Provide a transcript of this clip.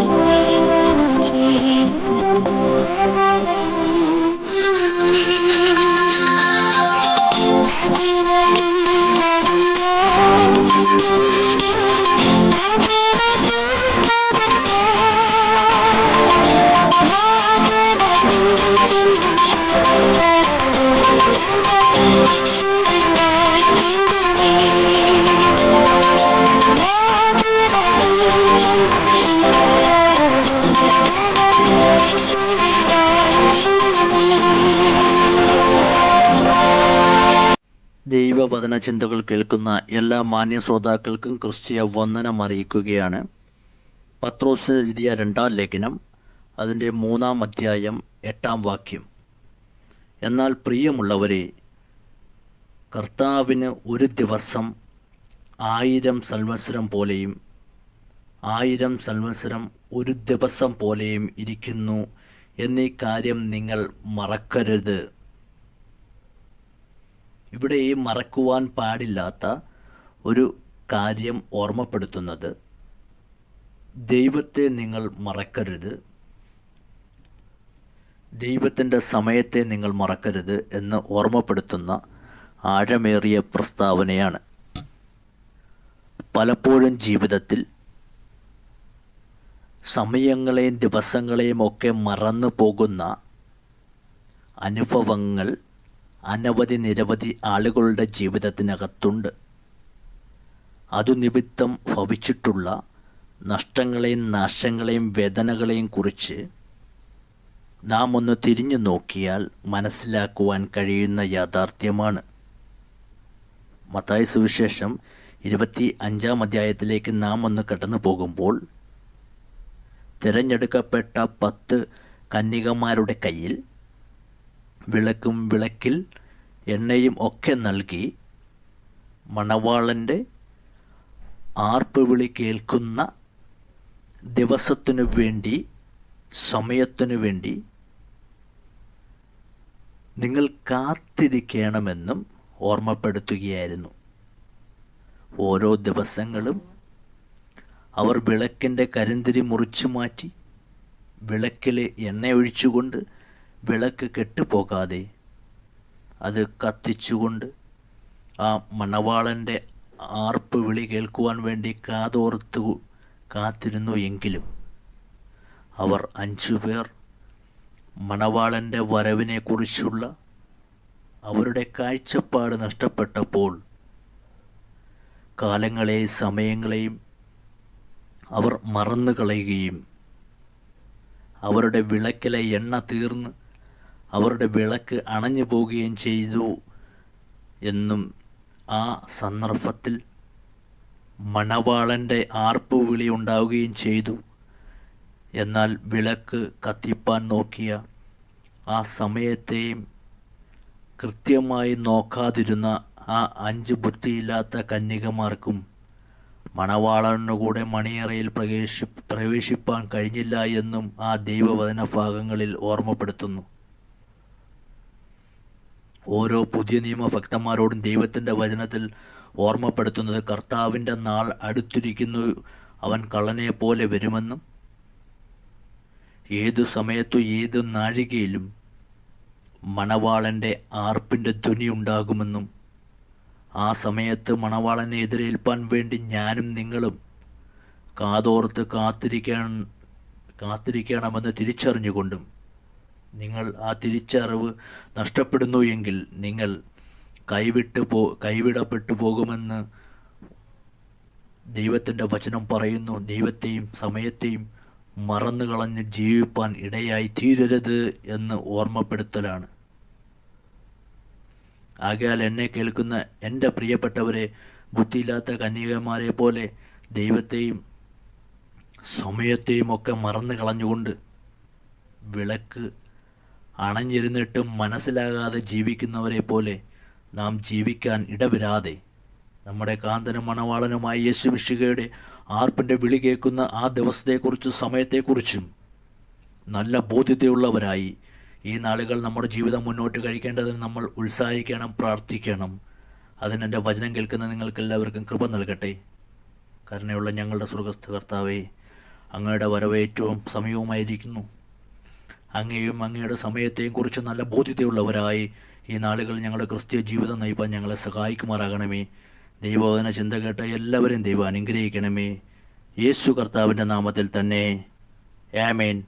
Thank you. ദൈവവചന ചിന്തകൾ കേൾക്കുന്ന എല്ലാ മാന്യ ശ്രോതാക്കൾക്കും ക്രിസ്തീയ വന്ദനം അറിയിക്കുകയാണ്. പത്രോസ് എഴുതിയ രണ്ടാം ലേഖനം അതിന്റെ മൂന്നാം അധ്യായം എട്ടാം വാക്യം. എന്നാൽ പ്രിയമുള്ളവരെ കർത്താവിന് ഒരു ദിവസം ആയിരം സൽവത്സരം പോലെയും ആയിരം സൽവത്സരം ഒരു ദിവസം പോലെയും ഇരിക്കുന്നു എന്നീ കാര്യം നിങ്ങൾ മറക്കരുത്. ഇവിടെ ഈ മറക്കുവാൻ പാടില്ലാത്ത ഒരു കാര്യം ഓർമ്മപ്പെടുത്തുന്നത്. ദൈവത്തെ നിങ്ങൾ മറക്കരുത്. ദൈവത്തിന്റെ സമയത്തെ നിങ്ങൾ മറക്കരുത് എന്ന് ഓർമ്മപ്പെടുത്തുന്ന ആഴമേറിയ പ്രസ്താവനയാണ്. പലപ്പോഴും ജീവിതത്തിൽ സമയങ്ങളെയും ദിവസങ്ങളെയും ഒക്കെ മറന്നു പോകുന്ന അനുഭവങ്ങൾ അനവധി നിരവധി ആളുകളുടെ ജീവിതത്തിനകത്തുണ്ട്. അതു നിമിത്തം ഭവിച്ചിട്ടുള്ള നഷ്ടങ്ങളെയും നാശങ്ങളെയും വേദനകളെയും കുറിച്ച് നാം ഒന്ന് തിരിഞ്ഞു നോക്കിയാൽ മനസ്സിലാക്കുവാൻ കഴിയുന്ന യാഥാർത്ഥ്യമാണ്. മത്തായ സുവിശേഷം ഇരുപത്തി അഞ്ചാം അധ്യായത്തിലേക്ക് നാം ഒന്ന് കടന്നു പോകുമ്പോൾ തിരഞ്ഞെടുക്കപ്പെട്ട പത്ത് കന്യകമാരുടെ കയ്യിൽ വിളക്കും വിളക്കിൽ എണ്ണയും ഒക്കെ നൽകി മണവാളന്റെ ആർപ്പ് വിളി കേൾക്കുന്ന ദിവസത്തിനു വേണ്ടി സമയത്തിനു വേണ്ടി നിങ്ങൾ കാത്തിരിക്കണമെന്നും ഓർമ്മപ്പെടുത്തുകയായിരുന്നു. ഓരോ ദിവസങ്ങളും അവർ വിളക്കിന്റെ കരിന്തിരി മുറിച്ചു മാറ്റി വിളക്കിൽ എണ്ണ ഒഴിച്ചുകൊണ്ട് വിളക്ക് കെട്ടുപോകാതെ അത് കത്തിച്ചുകൊണ്ട് ആ മണവാളന്റെ ആർപ്പ് വിളി കേൾക്കുവാൻ വേണ്ടി കാതോർത്ത് കാത്തിരുന്നു എങ്കിലും അവർ അഞ്ചു പേർ മണവാളന്റെ വരവിനെക്കുറിച്ചുള്ള അവരുടെ കാഴ്ചപ്പാട് നഷ്ടപ്പെട്ടപ്പോൾ കാലങ്ങളെയും സമയങ്ങളെയും അവർ മറന്നു കളയുകയും അവരുടെ വിളക്കിലെ എണ്ണ തീർന്ന് അവരുടെ വിളക്ക് അണഞ്ഞു പോവുകയും ചെയ്തു എന്നും ആ സന്ദർഭത്തിൽ മണവാളന്റെ ആർപ്പുവിളി ഉണ്ടാവുകയും ചെയ്തു. എന്നാൽ വിളക്ക് കത്തിപ്പാൻ നോക്കിയ ആ സമയത്തെയും കൃത്യമായി നോക്കാതിരുന്ന ആ അഞ്ച് ബുദ്ധിയില്ലാത്ത കന്യകമാർക്കും മണവാളനുകൂടെ മണിയറയിൽ പ്രവേശി പ്രവേശിപ്പാൻ കഴിഞ്ഞില്ല എന്നും ആ ദൈവവചന ഭാഗങ്ങളിൽ ഓർമ്മപ്പെടുത്തുന്നു. ഓരോ പുതിയ നിയമ ഭക്തന്മാരോടും ദൈവത്തിന്റെ വചനത്തിൽ ഓർമ്മപ്പെടുത്തുന്നത് കർത്താവിന്റെ നാൾ അടുത്തിരിക്കുന്നു. അവൻ കള്ളനെ പോലെ വരുമെന്നും ഏതു സമയത്തു ഏത് നാഴികയിലും മണവാളന്റെ ആർപ്പിന്റെ ധ്വനി ഉണ്ടാകുമെന്നും ആ സമയത്ത് മണവാളനെ എതിരേൽപ്പാൻ വേണ്ടി ഞാനും നിങ്ങളും കാതോർത്ത് കാത്തിരിക്കാൻ കാത്തിരിക്കണമെന്ന് തിരിച്ചറിഞ്ഞുകൊണ്ടും നിങ്ങൾ ആ തിരിച്ചറിവ് നഷ്ടപ്പെടുന്നു എങ്കിൽ നിങ്ങൾ കൈവിട്ട് പോ കൈവിടപ്പെട്ടു പോകുമെന്ന് ദൈവത്തിന്റെ വചനം പറയുന്നു. ദൈവത്തെയും സമയത്തെയും മറന്നു കളഞ്ഞ് ജീവിപ്പാൻ ഇടയായി തീരരുത് എന്ന് ഓർമ്മപ്പെടുത്തലാണ്. ആകയാൽ എന്നെ കേൾക്കുന്ന എന്റെ പ്രിയപ്പെട്ടവരെ ബുദ്ധിയില്ലാത്ത കന്യകമാരെ പോലെ ദൈവത്തെയും സമയത്തെയും ഒക്കെ മറന്നു കളഞ്ഞുകൊണ്ട് വിളക്ക് അണഞ്ഞിരുന്നിട്ടും മനസ്സിലാകാതെ ജീവിക്കുന്നവരെ പോലെ നാം ജീവിക്കാൻ ഇടവരാതെ നമ്മുടെ കാന്തനും മണവാളനുമായ യേശുവിശുകയുടെ ആർപ്പിന്റെ വിളി കേൾക്കുന്ന ആ ദിവസത്തെക്കുറിച്ചും സമയത്തെക്കുറിച്ചും നല്ല ബോധ്യതയുള്ളവരായി ഈ നാളുകൾ നമ്മുടെ ജീവിതം മുന്നോട്ട് കഴിക്കേണ്ടതിന് നമ്മൾ ഉത്സാഹിക്കണം പ്രാർത്ഥിക്കണം. അതിനെന്റെ വചനം കേൾക്കുന്ന നിങ്ങൾക്കെല്ലാവർക്കും കൃപ നൽകട്ടെ. കരുണയുള്ള ഞങ്ങളുടെ സുഖസ്ഥ കർത്താവേ അങ്ങയുടെ വരവ് ഏറ്റവും സമയവുമായിരിക്കുന്നു അങ്ങയെയും അങ്ങയുടെ സമയത്തെയും കുറിച്ച് നല്ല ബോധ്യതയുള്ളവരായി ഈ നാളുകൾ ഞങ്ങളുടെ ക്രിസ്ത്യ ജീവിതം നയിപ്പാൻ ഞങ്ങളെ സഹായിക്കുമാറാകണമേ. ദൈവവചന ചിന്ത കേട്ട എല്ലാവരെയും ദൈവം അനുഗ്രഹിക്കണമേ. യേശു കർത്താവിന്റെ നാമത്തിൽ തന്നെ. ആമേൻ.